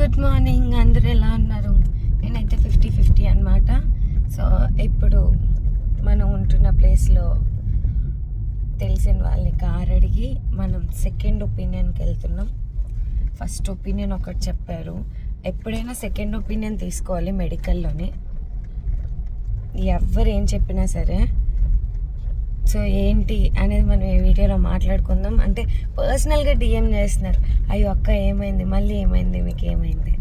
Good morning అందరు ఎలా ఉన్నారు? నేనైతే ఫిఫ్టీ ఫిఫ్టీ అనమాట సో ఇప్పుడు మనం ఉంటున్న ప్లేస్లో తెలిసిన వాళ్ళని కార్ అడిగి మనం సెకండ్ ఒపీనియన్కి వెళ్తున్నాం. ఫస్ట్ ఒపీనియన్ ఒకటి చెప్పారు. ఎప్పుడైనా సెకండ్ ఒపీనియన్ తీసుకోవాలి మెడికల్లోనే. ఎవరు ఏం చెప్పినా సరే సో ఏంటి అనేది మనం ఈ వీడియోలో మాట్లాడుకుందాం. అంటే పర్సనల్గా డిఎం చేస్తున్నారు. అయ్యో అక్క ఏమైంది? మళ్ళీ ఏమైంది? మీకు ఏమైంది?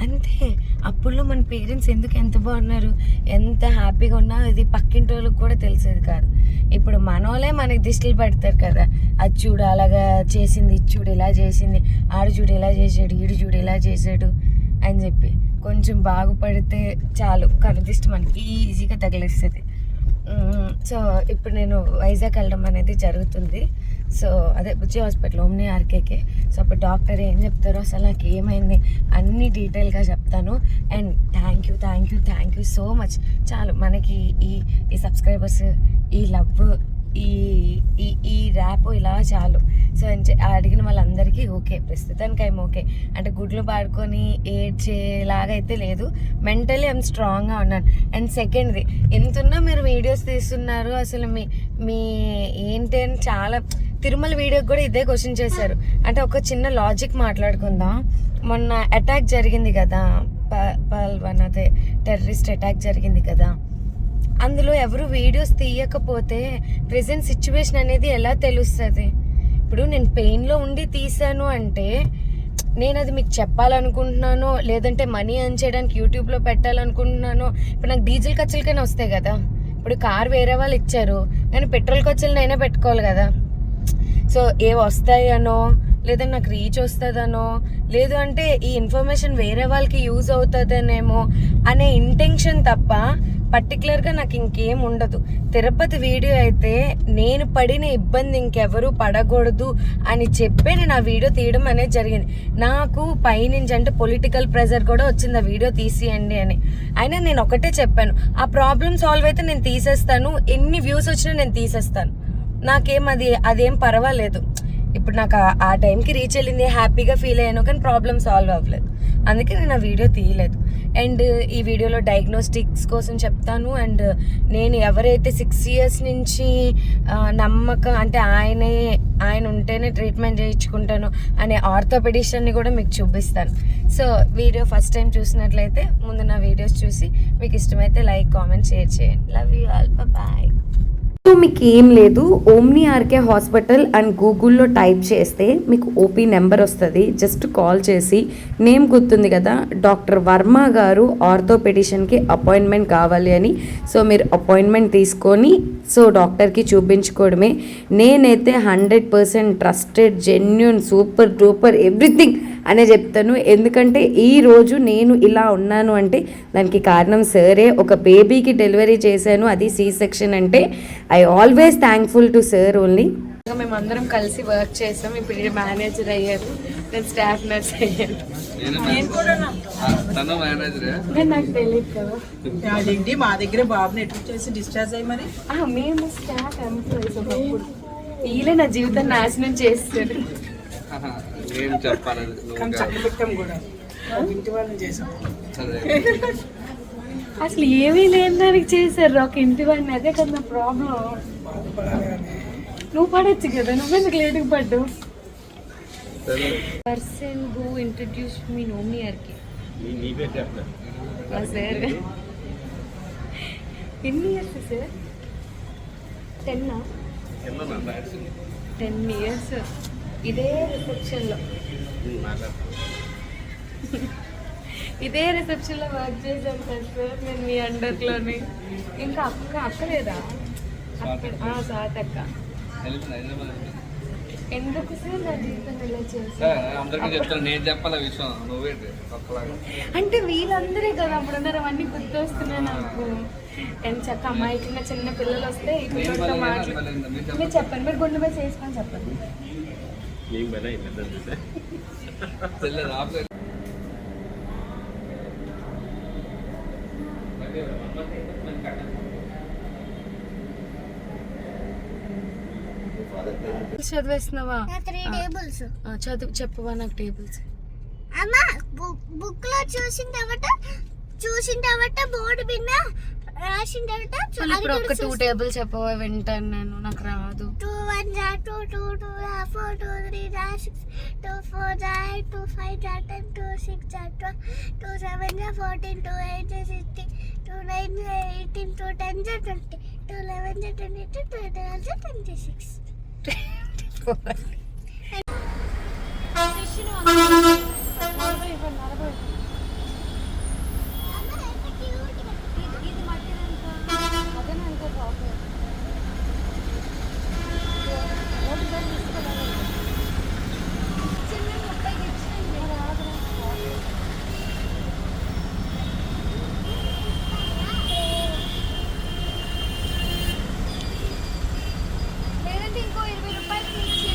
అంతే. అప్పుడులో మన పేరెంట్స్ ఎందుకు ఎంత బాగున్నారు? ఎంత హ్యాపీగా ఉన్నా ఇది పక్కింటి వాళ్ళకి కూడా తెలిసేది కాదు. ఇప్పుడు మనోళ్ళే మనకి దిష్టిలు పెడతారు కదా. అది చూడు అలాగా చేసింది ఇది చూడు ఇలా చేసింది. ఆడు చూడు ఇలా చేసాడు ఈడు చూడు ఇలా చేసాడు అని చెప్పి కొంచెం బాగుపడితే చాలు. కనుదిష్టి మనకి ఈజీగా తగిలిస్తుంది. సో ఇప్పుడు నేను వైజాగ్ వెళ్ళడం అనేది జరుగుతుంది. సో అదే బుజ్జి హాస్పిటల్ ఓమ్ని ఆర్కేకే. సో అప్పుడు డాక్టర్ ఏం చెప్తారో అసలు నాకు ఏమైంది అన్ని డీటెయిల్గా చెప్తాను. And thank you thank you thank you so much. చాలు మనకి ఈ ఈ సబ్స్క్రైబర్స్ ఈ లవ్ ఈ ఈ ఈ ర్యాప్ ఇలా చాలు. సో అని అడిగిన వాళ్ళందరికీ ఓకే ప్రస్తుతానికి ఐమ్ ఓకే. అంటే గుడ్లు పాడుకొని ఏడ్చేలాగా అయితే లేదు మెంటలీ ఐమ్ స్ట్రాంగ్గా ఉన్నాను. అండ్ సెకండ్ది ఎంతున్నా మీరు వీడియోస్ తీస్తున్నారు అసలు మీ మీ ఏంటి అని చాలా తిరుమల వీడియోకి కూడా ఇదే క్వశ్చన్ చేశారు. అంటే ఒక చిన్న లాజిక్ మాట్లాడుకుందాం. మొన్న అటాక్ జరిగింది కదా ప- పల్వన్ అదే టెర్రరిస్ట్ అటాక్ జరిగింది కదా. అందులో ఎవరు వీడియోస్ తీయకపోతే ప్రెసెంట్ సిచ్యువేషన్ అనేది ఎలా తెలుస్తుంది? ఇప్పుడు నేను పెయిన్లో ఉండి తీసాను అంటే నేను అది మీకు చెప్పాలనుకుంటున్నాను లేదంటే మనీ ఎర్న్ చేయడానికి యూట్యూబ్లో పెట్టాలనుకుంటున్నాను ఇప్పుడు నాకు డీజిల్ ఖర్చులకైనా వస్తాయి కదా. ఇప్పుడు కార్ వేరే వాళ్ళు ఇచ్చారు కానీ పెట్రోల్ ఖర్చులనైనా పెట్టుకోవాలి కదా. సో ఏ వస్తాయనో లేదా నాకు రీచ్ వస్తుందనో లేదు అంటే ఈ ఇన్ఫర్మేషన్ వేరే వాళ్ళకి యూజ్ అవుతుందనేమో అనే ఇంటెన్షన్ తప్ప పర్టికులర్గా నాకు ఇంకేం ఉండదు. తిరుపతి వీడియో అయితే నేను పడిన ఇబ్బంది ఇంకెవరూ పడకూడదు అని చెప్పే నేను ఆ వీడియో తీయడం అనేది జరిగింది. నాకు పైనుంచి అంటే పొలిటికల్ ప్రెజర్ కూడా వచ్చింది ఆ వీడియో తీసియండి అని. అయినా నేను ఒకటే చెప్పాను ఆ ప్రాబ్లం సాల్వ్ అయితే నేను తీసేస్తాను ఎన్ని వ్యూస్ వచ్చినా నేను తీసేస్తాను. నాకేం అది అదేం పర్వాలేదు. ఇప్పుడు నాకు ఆ- టైంకి రీచ్ వెళ్ళింది హ్యాపీగా ఫీల్ అయ్యాను కానీ ప్రాబ్లమ్ సాల్వ్ అవ్వలేదు. అందుకే నేను ఆ వీడియో తీయలేదు. అండ్ ఈ వీడియోలో డయాగ్నోస్టిక్స్ కోసం చెప్తాను. అండ్ నేను ఎవరైతే సిక్స్ ఇయర్స్ నుంచి నమ్మకం అంటే ఆయనే ఆయన ఉంటేనే ట్రీట్మెంట్ చేయించుకుంటాను అనే ఆర్థోపెడిషన్ని కూడా మీకు చూపిస్తాను. సో వీడియో ఫస్ట్ టైం చూసినట్లయితే ముందు నా వీడియోస్ చూసి మీకు ఇష్టమైతే లైక్ కామెంట్ షేర్ చేయండి. Love you all bye so మీకు ఏం లేదు. ఓమ్ని ఆర్కే హాస్పిటల్ అండ్ గూగుల్లో టైప్ చేస్తే మీకు ఓపీ నెంబర్ వస్తుంది. జస్ట్ కాల్ చేసి నేమ్ గుర్తుంది కదా డాక్టర్ వర్మ గారు ఆర్థోపెడిషన్కి అపాయింట్మెంట్ కావాలి అని. సో మీరు అపాయింట్మెంట్ తీసుకొని సో డాక్టర్కి చూపించుకోవడమే. నేనైతే hundred percent trusted genuine super duper everything అనే చెప్తాను. ఎందుకంటే ఈ రోజు నేను ఇలా ఉన్నాను అంటే దానికి కారణం సరే. ఒక బేబీకి డెలివరీ చేశాను. అది సి సెక్షన్ అంటే I always thankful to sir only. మేమందరం కలిసి వర్క్ చేసాం. ఇప్పుడు మేనేజర్ అయ్యారు. నేను స్టాఫ్ నర్స్ అయ్యాను. తను మేనేజరే. నేను నాకు తెలియదు కదా. అదేంటి మా దగ్గర బాబుని ఎటు చేసి డిశ్చార్జ్ అయ్యి మరి? ఆ, మేము స్టాఫ్ ఎంప్లాయీస్ ఒకప్పుడు. వీళ్ళే నా జీవితం నాశనం చేస్తారు అసలు ఏమీ లేని దానికి చేశారు. ఒక ఇంటి వాడిని అదే కదా నా ప్రాబ్లం నువ్వు పడొచ్చు కదా. నువ్వెందుకు లేటుకు పడ్డు సరే. పర్సన్ హూ ఇంట్రడ్యూస్ మీ నోమ్ని ఇయర్కి సార్ ఎన్ని ఇయర్స్ సార్ టెన్నా. టెన్ ఇయర్స్ ఇదే రిసెప్షన్లో. ఇదే రిసెప్షన్లో వర్క్ చేశాను కదా సార్ నేను మీ అండర్లోని. ఇంకా అక్క అక్క లేదా? సాత్ అక్క. ఎందుకు సార్ నా జీవితం ఇలా ఒక్కలాగా. అంటే వీళ్ళందరే కదా అప్పుడు ఉన్నారు అవన్నీ గుర్తొస్తున్నాయి నాకు. ఎంత చక్క అమ్మాయికి చిన్న పిల్లలు వస్తే మీరు చెప్పండి. చెప్పండి మీరు గుండె మీద చేసుకొని చెప్పండి. చెల్లెలు ఆపలేదు. చదివేస్తున్నావా? త్రీ టేబుల్స్ ఆ, చదువు చెప్పవా నాకు టేబుల్స్ అమ్మ బుక్లో చూసిన తర్వాత చూసిన తర్వాత బోర్డు మీద రాసిన తర్వాత ఇప్పుడు ఒక టూ చూసి- టేబుల్ చెప్పవా వింటాను నేను నాకు రాదు. టూ వన్ జా టూ టూ టూ జా ఫోర్ టూ త్రీ జా సిక్స్ టూ ఫోర్ జా ఎయిట్ టూ ఫైవ్ జా టెన్ టూ సిక్స్ జా ట్వెల్వ్ టూ సెవెన్ జా ఫోర్టీన్ టూ ఎయిట్ జా సిక్స్టీన్ టూ నైన్ జా ఎయిటీన్ టూ టెన్ జా ట్వంటీ టూ లెవెన్ జా ట్వంటీ టూ టూ ట్వెల్వ్ జా ట్వంటీ సిక్స్ లేదంటే ఇంకో ఇరవై రూపాయలు ఇచ్చి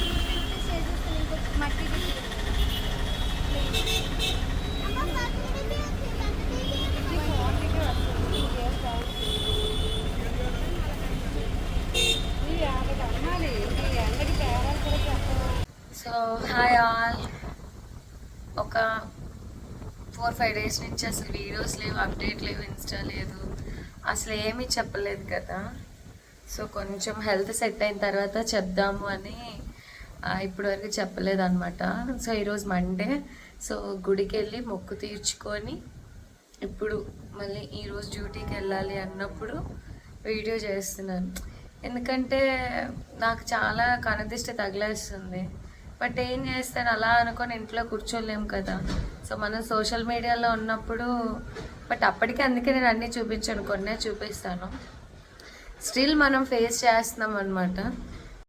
చేసేస్తాను ఇంకో మట్టి సో హాయ్ ఆల్ ఒక ఫోర్ ఫైవ్ డేస్ నుంచి అసలు వీడియోస్ లేవు అప్డేట్ లేవు ఇన్స్టా లేదు. అసలు ఏమీ చెప్పలేదు కదా. సో కొంచెం హెల్త్ సెట్ అయిన తర్వాత చెప్దాము అని ఇప్పటివరకు చెప్పలేదు అనమాట సో ఈరోజు మండే. సో గుడికి వెళ్ళి మొక్కు తీర్చుకొని ఇప్పుడు మళ్ళీ ఈరోజు డ్యూటీకి వెళ్ళాలి అన్నప్పుడు వీడియో చేస్తున్నాను. ఎందుకంటే నాకు చాలా కనదిష్ట తగిలేస్తుంది. బట్ ఏం చేస్తాను అలా అనుకొని ఇంట్లో కూర్చోలేము కదా. సో మనం సోషల్ మీడియాలో ఉన్నప్పుడు బట్ అప్పటికే అందుకే నేను అన్నీ చూపించాను కొన్నే చూపిస్తాను. స్టిల్ మనం ఫేస్ చేస్తున్నాం అనమాట